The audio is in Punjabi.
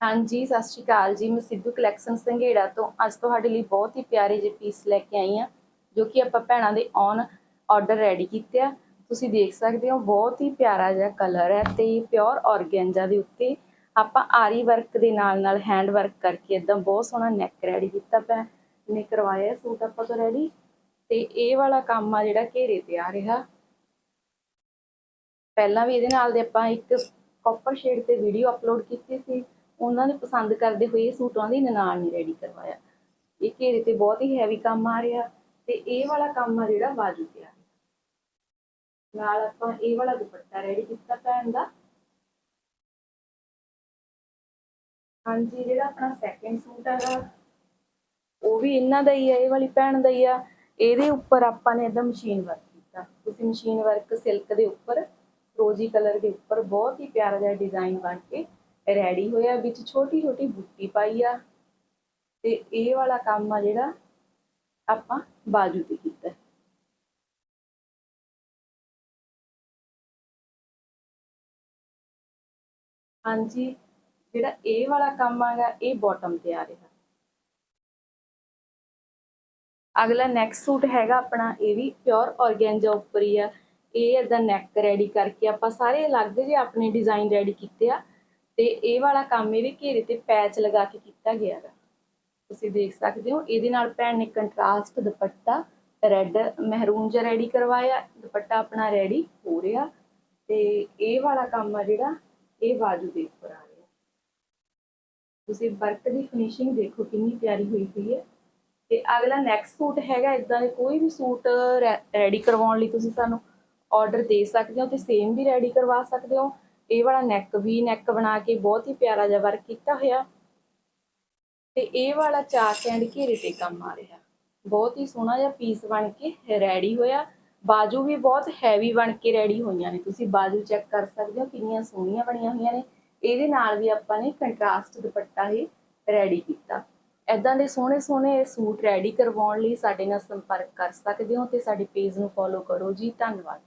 ਹਾਂਜੀ, ਸਤਿ ਸ਼੍ਰੀ ਅਕਾਲ ਜੀ। ਮੈਂ ਸਿੱਧੂ ਕਲੈਕਸ਼ਨ ਸੰਘੇੜਾ ਤੋਂ ਅੱਜ ਤੁਹਾਡੇ ਲਈ ਬਹੁਤ ਹੀ ਪਿਆਰੇ ਜਿਹੇ ਪੀਸ ਲੈ ਕੇ ਆਈ ਹਾਂ, ਜੋ ਕਿ ਆਪਾਂ ਭੈਣਾਂ ਦੇ ਔਨ ਆਰਡਰ ਰੈਡੀ ਕੀਤੇ ਆ। ਤੁਸੀਂ ਦੇਖ ਸਕਦੇ ਹੋ, ਬਹੁਤ ਹੀ ਪਿਆਰਾ ਜਿਹਾ ਕਲਰ ਹੈ ਤੇ ਪਿਓਰ ਔਰਗੈਂਜਾ ਦੇ ਉੱਤੇ ਆਪਾਂ ਆਰੀ ਵਰਕ ਦੇ ਨਾਲ ਨਾਲ ਹੈਂਡ ਵਰਕ ਕਰਕੇ ਇਦਾਂ ਬਹੁਤ ਸੋਹਣਾ ਨੈਕ ਰੈਡੀ ਕੀਤਾ ਪਿਆ। ਨੇ ਕਰਵਾਇਆ ਸੂਟ ਆਪਾਂ ਤੋਂ ਰੈਡੀ ਤੇ ਇਹ ਵਾਲਾ ਕੰਮ ਆ ਜਿਹੜਾ ਘੇਰੇ ਤੇ ਆ ਰਿਹਾ। ਪਹਿਲਾਂ ਵੀ ਇਹਦੇ ਨਾਲ ਦੇ ਆਪਾਂ ਇੱਕ ਕਾਪਰ ਸ਼ੇਡ ਤੇ ਵੀਡੀਓ ਅਪਲੋਡ ਕੀਤੀ ਸੀ। ਉਹਨਾਂ ਨੇ ਪਸੰਦ ਕਰਦੇ ਹੋਏ ਇਹ ਸੂਟ ਉਹਨਾਂ ਦੀ ਨਨਾਣ ਨੇ ਰੈਡੀ ਕਰਵਾਇਆ। ਇਹ ਘੇਰੇ ਤੇ ਬਹੁਤ ਹੀ ਹੈਵੀ ਕੰਮ ਆ ਰਿਹਾ ਤੇ ਇਹ ਵਾਲਾ ਕੰਮ ਆ ਜਿਹੜਾ ਬਾਜੂ ਤੇ ਆ ਨਾਲ ਆਪਾਂ ਇਹ ਵਾਲਾ ਦੁਪੱਟਾ ਰੈਡੀ ਕੀਤਾ ਭੈਣ ਦਾ। ਹਾਂਜੀ, ਜਿਹੜਾ ਆਪਣਾ ਸੈਕਿੰਡ ਸੂਟ ਹੈਗਾ ਉਹ ਵੀ ਇਹਨਾਂ ਦਾ ਹੀ ਆ, ਇਹ ਵਾਲੀ ਭੈਣ ਦਾ ਹੀ ਆ। ਇਹਦੇ ਉੱਪਰ ਆਪਾਂ ਨੇ ਇਹਦਾ ਮਸ਼ੀਨ ਵਰਕ ਕੀਤਾ। ਤੁਸੀਂ ਮਸ਼ੀਨ ਵਰਕ ਸਿਲਕ ਦੇ ਉੱਪਰ ਰੋਜੀ ਕਲਰ ਦੇ ਉੱਪਰ ਬਹੁਤ ਹੀ ਪਿਆਰਾ ਜਿਹਾ ਡਿਜ਼ਾਈਨ ਬਣ ਕੇ ਰੈਡੀ ਹੋਇਆ, ਵਿੱਚ ਛੋਟੀ ਛੋਟੀ ਬੁੱਟੀ ਪਾਈ ਆ। ਤੇ ਇਹ ਵਾਲਾ ਕੰਮ ਆ ਜਿਹੜਾ ਆਪਾਂ ਬਾਜੂ ਤੇ ਕੀਤਾ। ਹਾਂਜੀ, ਜਿਹੜਾ ਇਹ ਵਾਲਾ ਕੰਮ ਆਗਾ, ਇਹ ਬਾਟਮ ਤੇ ਆ ਰਿਹਾ। ਅਗਲਾ ਨੈਕਸਟ ਸੂਟ ਹੈਗਾ ਆਪਣਾ, ਇਹ ਵੀ ਪਿਓਰ ਔਰਗੈਂਜਾ ਉੱਪਰ ਹੀ ਆ। ਇਹ ਇਦਾਂ ਨੈਕ ਰੈਡੀ ਕਰਕੇ ਆਪਾਂ ਸਾਰੇ ਅਲੱਗ ਜਿਹੇ ਆਪਣੇ ਡਿਜ਼ਾਈਨ ਰੈਡੀ ਕੀਤੇ ਆ। ਤੇ ਇਹ ਵਾਲਾ ਕੰਮ ਇਹਦੇ ਘੇਰੇ ਤੇ ਪੈਚ ਲਗਾ ਕੇ ਕੀਤਾ ਗਿਆ ਹੈ ਤੁਸੀਂ ਦੇਖ ਸਕਦੇ ਹੋ, ਇਹਦੇ ਨਾਲ ਭੈਣ ਨੇ ਕੰਟਰਾਸਟ ਦੁਪੱਟਾ ਰੈੱਡ ਮਹਿਰੂਨ ਜਿਹਾ ਰੈਡੀ ਕਰਵਾਇਆ, ਦੁਪੱਟਾ ਆਪਣਾ ਰੈਡੀ ਹੋ ਰਿਹਾ ਤੇ ਇਹ ਵਾਲਾ ਕੰਮ ਆ ਜਿਹੜਾ, ਇਹ ਬਾਜੂ ਦੇ ਉੱਪਰ ਆ ਰਿਹਾ। ਤੁਸੀਂ ਵਰਕ ਦੀ ਫਿਨਿਸ਼ਿੰਗ ਦੇਖੋ ਕਿੰਨੀ ਪਿਆਰੀ ਹੋਈ ਹੋਈ ਹੈ। ਤੇ ਅਗਲਾ ਨੈਕਸਟ ਸੂਟ ਹੈਗਾ ਇਦਾਂ ਦੇ ਕੋਈ ਵੀ ਸੂਟ ਰੈਡੀ ਕਰਵਾਉਣ ਲਈ ਤੁਸੀਂ ਸਾਨੂੰ ਆਰਡਰ ਦੇ ਸਕਦੇ ਹੋ ਤੇ ਸੇਮ ਵੀ ਰੈਡੀ ਕਰਵਾ ਸਕਦੇ ਹੋ। ਇਹ ਵਾਲਾ ਨੈਕ ਵੀ ਨੈਕ ਬਣਾ ਕੇ ਬਹੁਤ ਹੀ ਪਿਆਰਾ ਜਿਹਾ ਵਰਕ ਕੀਤਾ ਹੋਇਆ। ਤੇ ਇਹ ਵਾਲਾ ਚਾਕ ਐਂਡ ਘੇਰੇ ਤੇ ਕੰਮ ਆ ਰਿਹਾ। ਬਹੁਤ ਹੀ ਸੋਹਣਾ ਜਿਹਾ ਪੀਸ ਬਣ ਕੇ ਰੈਡੀ ਹੋਇਆ। ਬਾਜੂ ਵੀ ਬਹੁਤ ਹੈਵੀ ਬਣ ਕੇ ਰੈਡੀ ਹੋਈਆਂ ਨੇ। ਤੁਸੀਂ ਬਾਜੂ ਚੈੱਕ ਕਰ ਸਕਦੇ ਹੋ, ਕਿੰਨੀਆਂ ਸੋਹਣੀਆਂ ਬਣੀਆਂ ਹੋਈਆਂ ਨੇ। ਇਹਦੇ ਨਾਲ ਵੀ ਆਪਾਂ ਨੇ ਕੰਟਰਾਸਟ ਦੁਪੱਟਾ ਹੀ ਰੈਡੀ ਕੀਤਾ। ਐਦਾਂ ਦੇ ਸੋਹਣੇ ਸੋਹਣੇ ਸੂਟ ਰੈਡੀ ਕਰਵਾਉਣ ਲਈ ਸਾਡੇ ਨਾਲ ਸੰਪਰਕ ਕਰ ਸਕਦੇ ਹੋ ਤੇ ਸਾਡੇ ਪੇਜ ਨੂੰ ਫੋਲੋ ਕਰੋ ਜੀ। ਧੰਨਵਾਦ